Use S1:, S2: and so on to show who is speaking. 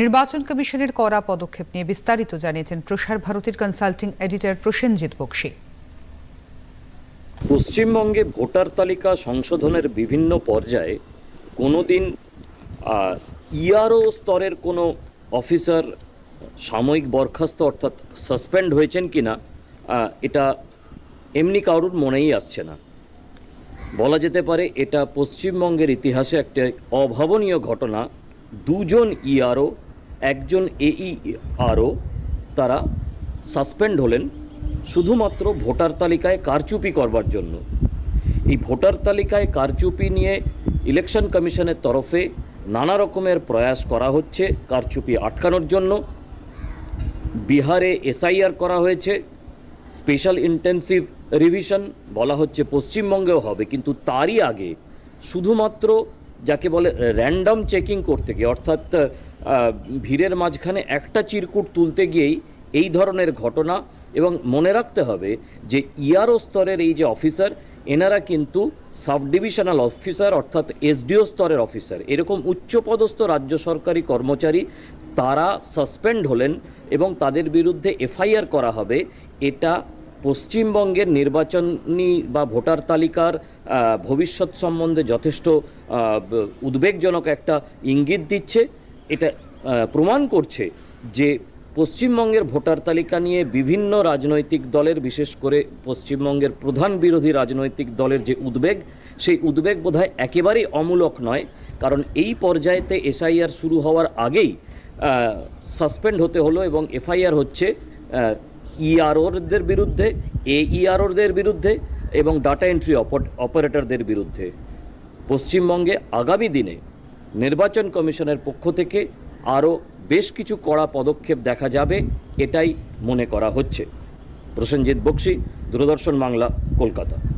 S1: নির্বাচন কমিশনের কড়া পদক্ষেপ নিয়ে বিস্তারিত জানিয়েছেন প্রসার ভারতীর কনসাল্টিং এডিটর প্রসেনজিৎ বক্সি।
S2: পশ্চিমবঙ্গে ভোটার তালিকা সংশোধনের বিভিন্ন পর্যায়ে কোনো দিন ইআরও স্তরের কোনো অফিসার সাময়িক বরখাস্ত অর্থাৎ সাসপেন্ড হয়েছেন কি না এটা এমনি কারুর মনেই আসছে না। বলা যেতে পারে এটা পশ্চিমবঙ্গের ইতিহাসে একটা অভাবনীয় ঘটনা। দুজন ইআরও একজন এইআরও তারা সাসপেন্ড হলেন শুধুমাত্র ভোটার তালিকায় কারচুপি করবার জন্য। এই ভোটার তালিকায় কারচুপি নিয়ে ইলেকশন কমিশনের তরফে নানা রকমের প্রয়াস করা হচ্ছে, কারচুপি আটকানোর জন্য। বিহারে এসআইআর করা হয়েছে, স্পেশাল ইন্টেন্সিভ রিভিশন বলা হচ্ছে পশ্চিমবঙ্গেও হবে, কিন্তু তারই আগে শুধুমাত্র যাকে বলে র্যান্ডম চেকিং করতে গিয়ে, অর্থাৎ ভিড়ের মাঝখানে একটা চিরকুট তুলতে গিয়েই এই ধরনের ঘটনা এবং মনে রাখতে হবে যে ইআরও স্তরের এই যে অফিসার, এনারা কিন্তু সাব ডিভিশনাল অফিসার, অর্থাৎ এসডিও স্তরের অফিসার। এরকম উচ্চপদস্থ রাজ্য সরকারি কর্মচারী তারা সাসপেন্ড হলেন এবং তাদের বিরুদ্ধে এফআইআর করা হবে। এটা পশ্চিমবঙ্গের নির্বাচনী বা ভোটার তালিকার ভবিষ্যৎ সম্বন্ধে যথেষ্ট উদ্বেগজনক একটা ইঙ্গিত দিচ্ছে। এটা প্রমাণ করছে যে পশ্চিমবঙ্গের ভোটার তালিকা নিয়ে বিভিন্ন রাজনৈতিক দলের, বিশেষ করে পশ্চিমবঙ্গের প্রধান বিরোধী রাজনৈতিক দলের যে উদ্বেগ, সেই উদ্বেগ বোধহয় একেবারেই অমূলক নয়। কারণ এই পর্যায়েতে এসআইআর শুরু হওয়ার আগেই সাসপেন্ড হতে হলো এবং এফআইআর হচ্ছে ইআরওদের বিরুদ্ধে এ ইআরওদের বিরুদ্ধে এবং ডাটা এন্ট্রি অপারেটরদের বিরুদ্ধে। পশ্চিমবঙ্গে আগামী দিনে নির্বাচন কমিশনের পক্ষ থেকে আরও বেশ কিছু কড়া পদক্ষেপ দেখা যাবে, এটাই মনে করা হচ্ছে। প্রসেনজিৎ বক্সি, দূরদর্শন বাংলা, কলকাতা।